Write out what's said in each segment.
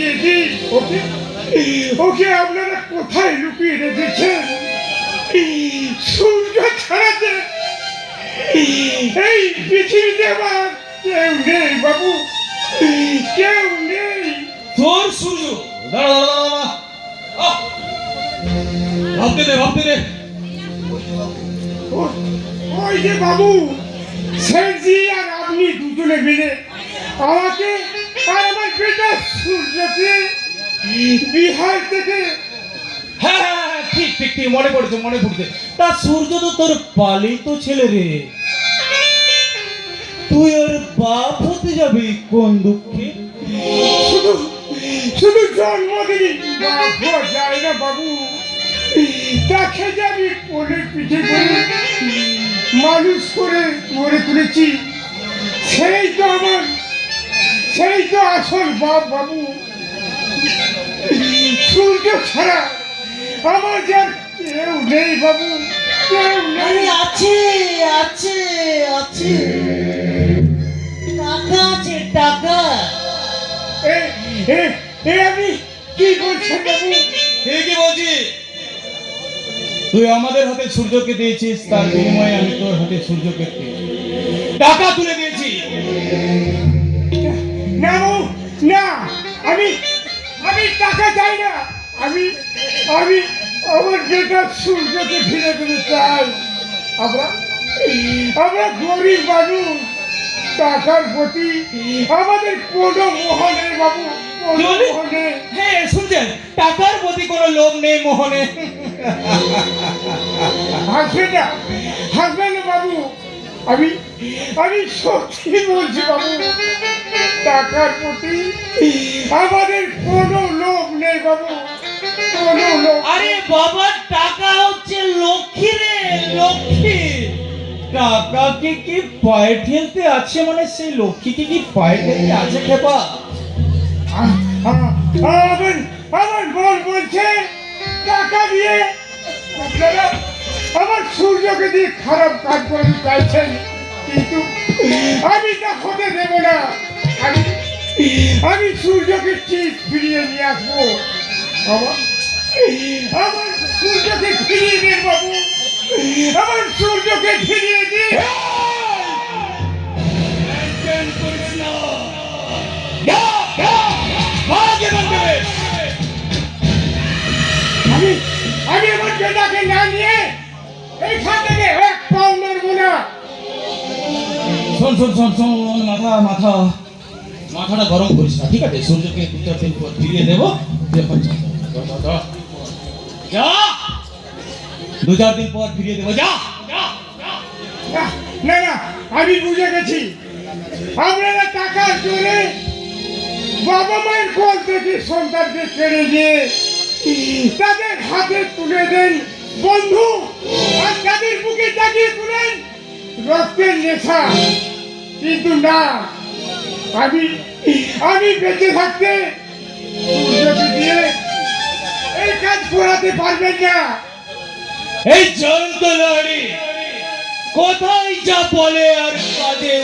দিয়ে দিন ওকে ওকে আপনারা কোথায় লুকিয়ে রেখেছেন? সূর্য ছাড়াতে এই পৃথিবীতে আমার কেউ নেই বাবু কেউ নেই। তোর সূর্য! ভাবতে দে ভাবতে দে। ওই যে বাবু সেনজি আর আপনি দুজনে মিলে আমাকে আর সূর্যকে বিহার থেকে। হ্যাঁ হ্যাঁ, হ্যাঁ, ঠিক ঠিক ঠিক মনে পড়েছে মনে পড়ছে। তা সূর্য তো তোর পালিত ছেলে রে। তুই ওর বাপ হতে যাবি কোন দুঃখে? শুধু শুধু বাপ যায় না বাবু। তাকে যে আমি কোলের পিঠে করে মানুষ করে গড়ে তুলেছি সেই তো আমার সেই তো আসল বাপ বাবু সূর্য ছাড়া আমার যার কেউ নেই বাবু কেউ নেই। আছে আছে আছে। টাকা আছে টাকা। এ এ এ আমি কি বলছেন বাবু? ঠিকই বলছি? তুই আমাদের হাতে সূর্যকে দিয়েছিস তার বিনিময়ে আমি তোর হাতে সূর্যকে দিয়েছি। টাকা তুলে আমি আমি টাকা চাই না। আমি আমি আমার বেটা সূর্যকে ফিরে পেতে চাই। আমরা আমরা গরিব মানুষ টাকার প্রতি আমাদের কোনো মোহ নেই বাবু হ্যাঁ শুনছেন টাকার প্রতি কোনো লোভ নেই মোহনে হাসবে না হাসবে না আমি আমি সত্যি বলছি বাবু টাকার প্রতি আমাদের কোনো লোভ নেই বাবু কোনো লোভ আরে বাবা টাকা হচ্ছে লক্ষ্মী রে লক্ষ্মী টাকাকে কি পায়ে ঠেলতে আছে মানে সেই লক্ষ্মীকে কি পায়ে ঠেলতে আছে খেপা আমার আমার মন বলছে টাকা দিয়ে আপনারা আমার সূর্যকে দিয়ে খারাপ কাজ করে চাইছেন, কিন্তু আমি তা হতে দেব না। আমি আমি সূর্যকে ঠিক ফিরিয়ে নিয়ে আসব। আমার আমার সূর্যকে ফিরিয়ে দিন বাবু। আমার সূর্যকে ফিরিয়ে দিন আমি আমি আমার বেটাকে না নিয়ে এইখান থেকে এক পাও নড়বো না। শোন শোন শোন শোন মাথা মাথা। মাথাটা গরম করিস না ঠিক আছে? সূর্যকে দু চার দিন ফিরিয়ে দেবো। যা, দু চার দিন পর ফিরিয়ে দেবো যা। না, না আমি বুঝে গেছি। আপনারা টাকার জোরে বাবা মায়ের কোল থেকে সন্তানকে কেড়ে নিয়ে তাদের হাতে তুলে দেন বন্ধু। তাদের বুকে তাকিয়ে তুলেন। রক্তের নেশা। কিন্তু না, আমি আমি বেঁচে থাকতে দিয়ে এই কাজ করাতে পারবেন না। এই জয়ন্ত লহরি কোথায় যা বলে আর কাজে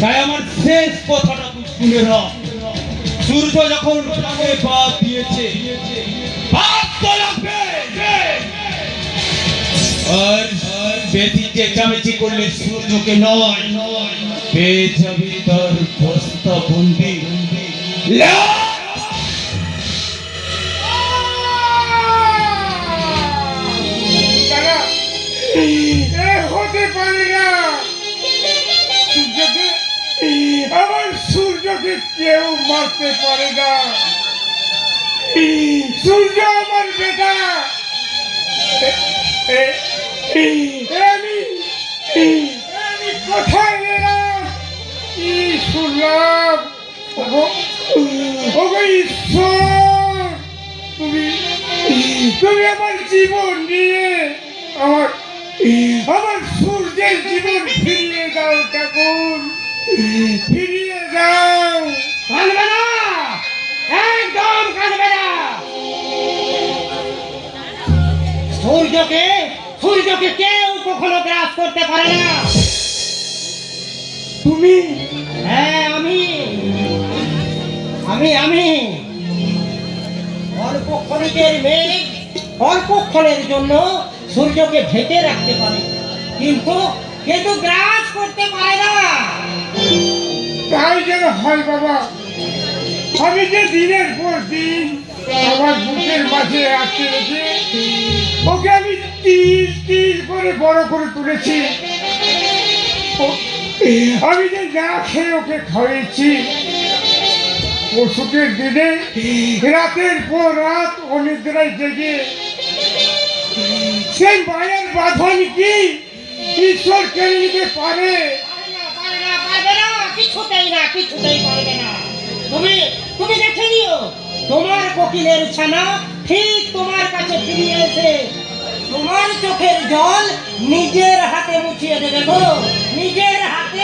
তাই আমার শেষ কথাটা শুনে না সূর্য যখন তাকে পা দিয়েছে সূর্যকে নয়। পেয়ে যাবি তার বস্তা বন্দি কেউ মারতে পারে না। সূর্য আমার বেটা। আমি আমি কোথায় এলাম কি শুনলাম ঈশ্বর, তুমি তুমি আমার জীবন নিয়ে আমার আমার সূর্যের জীবন ফিরিয়ে দাও ঠাকুর। ফিরিয়ে দাও কানবে না! একদম কানবে না! সূর্যকে সূর্যকে কেউ কখনো গ্রাস করতে পারে না। তুমি? হ্যাঁ আমি। আমি আমি। অল্প ক্ষণিকের মেঘ অল্পক্ষণের জন্য সূর্যকে ঢেকে রাখতে পারে। কিন্তু কিন্তু গ্রাস করতে পারে না। হয় বাবা। আমি যে দিনের পর দিন আমার বুকের মাঝে আটকে রেখে ওকে আমি তিল তিল করে বড় করে তুলেছি। আমি যে না খেয়ে ওকে খাওয়াইছি অসুখের দিনে রাতের পর রাত অনিদ্রায় জেগে। সেই মায়ের বাঁধন কি? ঈশ্বর কেড়ে নিতে পারে? কিছুতেই না, কিছুতেই পারবে না। তুমি তুমি দেখে নিও তোমার কোকিলের ছানা ঠিক তোমার কাছে ফিরিয়ে এসে তোমার চোখের জল নিজের হাতে মুছিয়ে দেবে গো নিজের